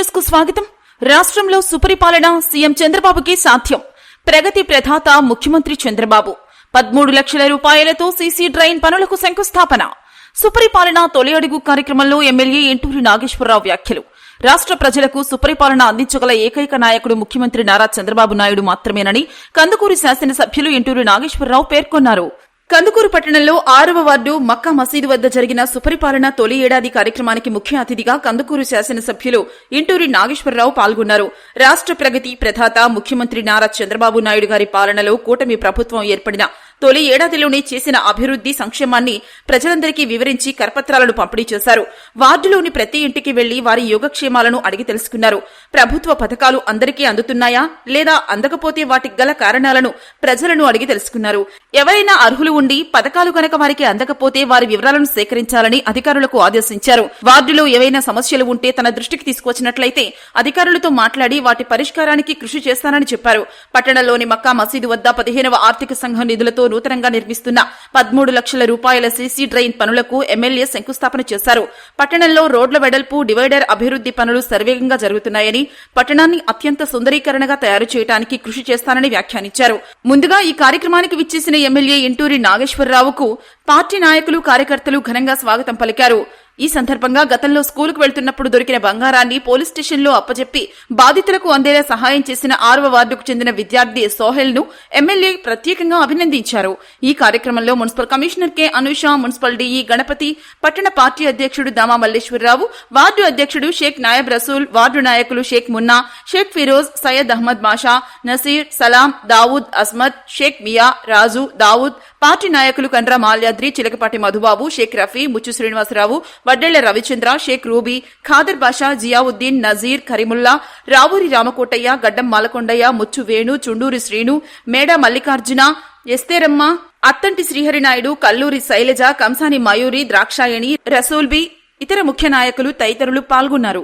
న్యూస్కు స్వాగతం. రాష్ట్రంలో సుపరిపాలన సీఎం చంద్రబాబుకి సాధ్యం. ప్రగతి ప్రధాత ముఖ్యమంత్రి చంద్రబాబు. పదమూడు లక్షల రూపాయలతో సీసీ డ్రైన్ పనులకు శంకుస్థాపన. సుపరిపాలన తొలి అడుగు కార్యక్రమంలో ఎమ్మెల్యే ఎంటూరి నాగేశ్వరరావు వ్యాఖ్యలు. రాష్ట్ర ప్రజలకు సుపరిపాలన అందించగల ఏకైక నాయకుడు ముఖ్యమంత్రి నారా చంద్రబాబు నాయుడు మాత్రమేనని కందుకూరు శాసనసభ్యులు ఎంటూరి నాగేశ్వరరావు పేర్కొన్నారు. కందుకూరు పట్టణంలో ఆరవ వార్డు మక్కా మసీదు వద్ద జరిగిన సుపరిపాలన తొలి ఏడాది కార్యక్రమానికి ముఖ్య అతిథిగా కందుకూరు శాసనసభ్యులు ఇంటూరి నాగేశ్వరరావు పాల్గొన్నారు. రాష్ట్ర ప్రగతి ప్రధాత ముఖ్యమంత్రి నారా చంద్రబాబు నాయుడు గారి పాలనలో కూటమి ప్రభుత్వం ఏర్పడిన తొలి ఏడాదిలోనే చేసిన అభివృద్ధి సంక్షేమాన్ని ప్రజలందరికీ వివరించి కరపత్రాలను పంపిణీ చేశారు. వార్డులోని ప్రతి ఇంటికి వెళ్ళి వారి యోగక్షేమాలను అడిగి తెలుసుకున్నారు. ప్రభుత్వ పథకాలు అందరికీ అందుతున్నాయా? లేదా అందకపోతే వాటికి గల కారణాలను ప్రజలను అడిగి తెలుసుకున్నారు. ఎవరైనా అర్హులు ఉండి పథకాలు గనక వారికి అందకపోతే వారి వివరాలను సేకరించాలని అధికారులకు ఆదేశించారు. వార్డులో ఏవైనా సమస్యలు ఉంటే తన దృష్టికి తీసుకువచ్చినట్లయితే అధికారులతో మాట్లాడి వాటి పరిష్కారానికి కృషి చేస్తానని చెప్పారు. పట్టణంలోని మక్కా మసీదు వద్ద పదిహేనవ ఆర్థిక సంఘం నిధులతో నూతనంగా నిర్మిస్తున్న పదమూడు లక్షల రూపాయల సీసీ డ్రైన్ పనులకు ఎమ్మెల్యే శంకుస్థాపన చేశారు. పట్టణంలో రోడ్ల వెడల్పు డివైడర్ అభివృద్ది పనులు సర్వేగంగా జరుగుతున్నాయని పట్టణాన్ని అత్యంత సుందరీకరణగా తయారు చేయడానికి కృషి చేస్తానని వ్యాఖ్యానించారు. ముందుగా ఈ కార్యక్రమానికి విచ్చేసిన ఎమ్మెల్యే ఇంటూరి నాగేశ్వరరావుకు పార్టీ నాయకులు కార్యకర్తలు ఘనంగా స్వాగతం పలికారు. ఈ సందర్భంగా గతంలో స్కూలుకు వెళ్తున్నప్పుడు దొరికిన బంగారాన్ని పోలీస్ స్టేషన్లో అప్పజెప్పి బాధితులకు అందేలా సహాయం చేసిన ఆరవ వార్డుకు చెందిన విద్యార్థి సోహెల్ను ఎమ్మెల్యే ప్రత్యేకంగా అభినందించారు. ఈ కార్యక్రమంలో municipal commissioner K. Anusha municipal DE Ganapathi పట్టణ పార్టీ అధ్యక్షుడు దామా మల్లేశ్వరరావు వార్డు అధ్యక్షుడు షేక్ నాయబ్ రసూల్ వార్డు నాయకులు షేక్ మున్నా షేక్ ఫిరోజ్ సయ్యద్ అహ్మద్ బాషా నసీర్ సలాం దావూద్ అస్మద్ షేక్ మియా రాజు దావూద్ పార్టీ నాయకులు కండ్రా మాల్యాద్రి చిలకపాటి మధుబాబు షేక్ రఫీ ముచ్చు శ్రీనివాసరావు వడ్డెళ్ళ రవిచంద్ర షేక్ రూబీ ఖాదర్ బాషా జియావుద్దీన్ నజీర్ కరీముల్లా రావూరి రామకోటయ్య గడ్డం మాలకొండయ్య ముచ్చు వేణు చుండూరి శ్రీను మేడ మల్లికార్జున ఎస్తేరమ్మ అత్తంటి శ్రీహరినాయుడు కల్లూరి శైలజ కంసాని మయూరి ద్రాక్షాయణి రసూల్బీ ఇతర ముఖ్య నాయకులు తదితరులు పాల్గొన్నారు.